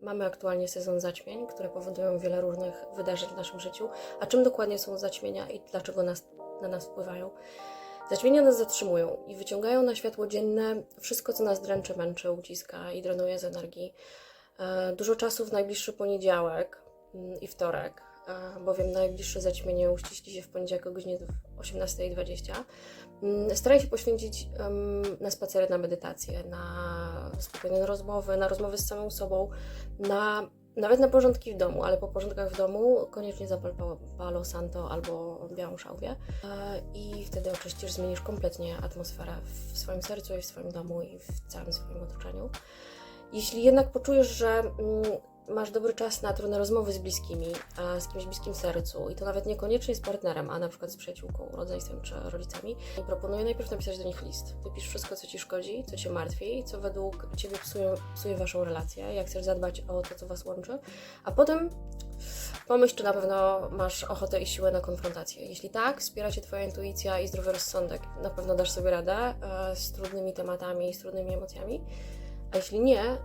Mamy aktualnie sezon zaćmień, które powodują wiele różnych wydarzeń w naszym życiu. A czym dokładnie są zaćmienia i dlaczego nas, na nas wpływają? Zaćmienia nas zatrzymują i wyciągają na światło dzienne wszystko, co nas dręczy, męczy, uciska i drenuje z energii. E, Dużo czasu w najbliższy poniedziałek mm, i wtorek, bowiem najbliższe zaćmienie uściśli się w poniedziałek o godzinie 18.20. Mm, Staraj się poświęcić na spacery, na medytację, na spokojne rozmowy, na rozmowy z samą sobą, na, nawet na porządki w domu, ale po porządkach w domu koniecznie zapal pa- Palo Santo albo białą szałwię E, i wtedy oczyścisz, zmienisz kompletnie atmosferę w swoim sercu i w swoim domu i w całym swoim otoczeniu. Jeśli jednak poczujesz, że mm, masz dobry czas na trudne rozmowy z bliskimi, z kimś bliskim sercu i to nawet niekoniecznie z partnerem, a na przykład z przyjaciółką, rodzeństwem czy rodzicami, proponuję najpierw napisać do nich list. Wypisz wszystko, co ci szkodzi, co cię martwi, co według ciebie psuje, psuje waszą relację, jak chcesz zadbać o to, co was łączy, a potem pomyśl, czy na pewno masz ochotę i siłę na konfrontację. Jeśli tak, wspiera cię twoja intuicja i zdrowy rozsądek. Na pewno dasz sobie radę e, z trudnymi tematami, z trudnymi emocjami. A jeśli nie, e,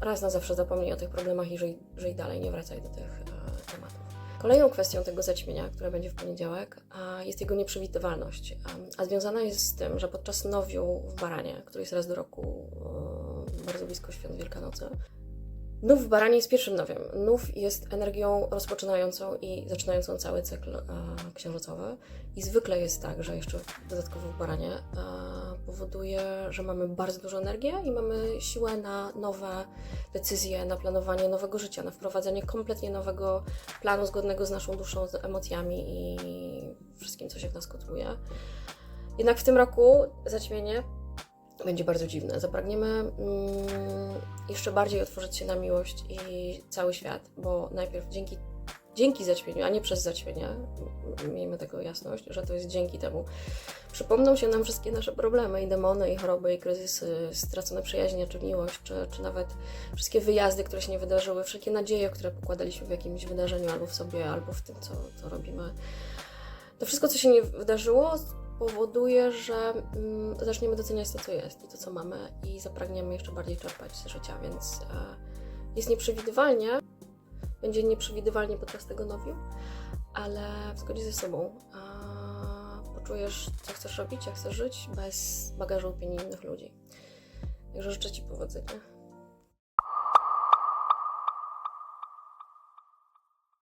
raz na zawsze zapomnij o tych problemach i żyj, żyj dalej, nie wracaj do tych e, tematów. Kolejną kwestią tego zaćmienia, które będzie w poniedziałek, jest jego nieprzewidywalność. A, a związana jest z tym, że podczas nowiu w Baranie, który jest raz do roku, e, bardzo blisko świąt Wielkanocy, Nów w Baranie jest pierwszym nowiem. Nów jest energią rozpoczynającą i zaczynającą cały cykl e, księżycowy. I zwykle jest tak, że jeszcze dodatkowo w Baranie e, powoduje, że mamy bardzo dużo energii i mamy siłę na nowe decyzje, na planowanie nowego życia, na wprowadzenie kompletnie nowego planu zgodnego z naszą duszą, z emocjami i wszystkim, co się w nas kotłuje. Jednak w tym roku zaćmienie będzie bardzo dziwne. Zapragniemy mm, jeszcze bardziej otworzyć się na miłość i cały świat, bo najpierw dzięki, dzięki zaćmieniu, a nie przez zaćmienie, miejmy tego jasność, że to jest dzięki temu, przypomną się nam wszystkie nasze problemy i demony, i choroby, i kryzysy, stracone przyjaźnie, czy miłość, czy, czy nawet wszystkie wyjazdy, które się nie wydarzyły, wszelkie nadzieje, które pokładaliśmy w jakimś wydarzeniu, albo w sobie, albo w tym, co, co robimy. To wszystko, co się nie wydarzyło, powoduje, że mm, zaczniemy doceniać to, co jest i to, co mamy, i zapragniemy jeszcze bardziej czerpać z życia, więc e, jest nieprzewidywalnie, będzie nieprzewidywalnie podczas tego nowiu, ale w zgodzie ze sobą. A poczujesz, co chcesz robić, jak chcesz żyć, bez bagażu opinii innych ludzi. Także życzę Ci powodzenia.